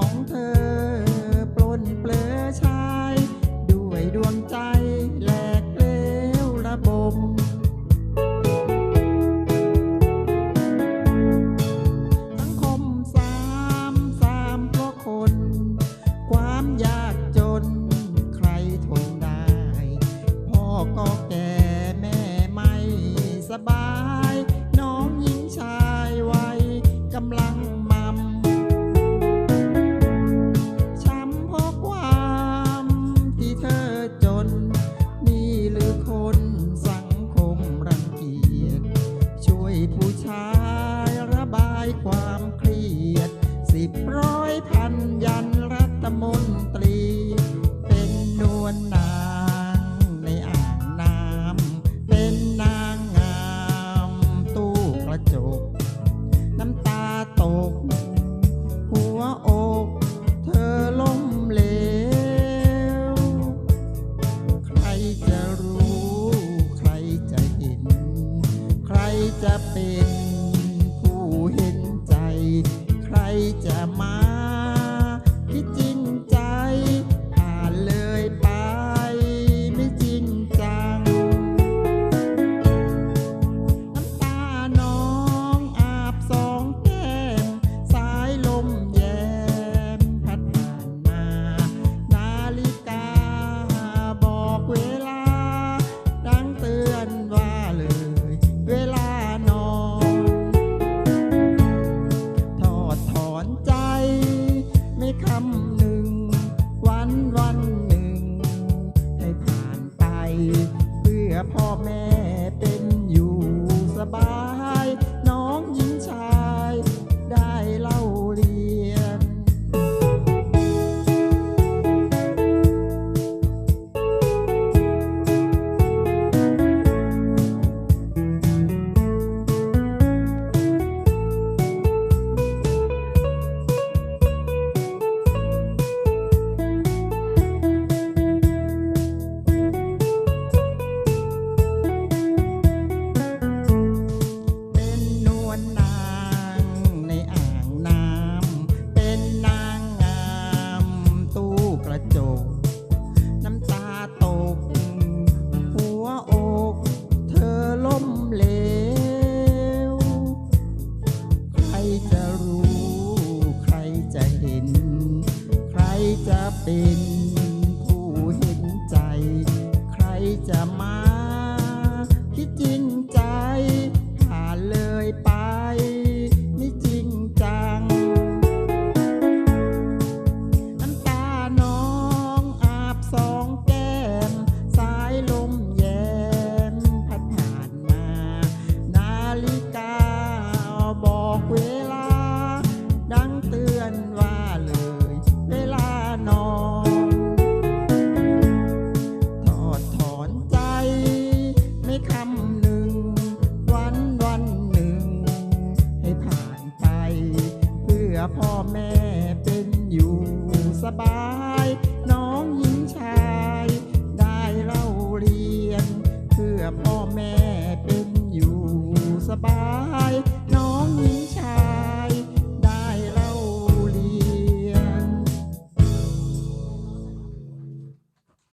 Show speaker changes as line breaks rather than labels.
không thể รู้ ใครจะเห็น ใครจะเป็นผู้เห็นใจ ใครจะมา จะเป็นผู้เห็นใจ ใครจะมา พ่อแม่เป็นอยู่สบาย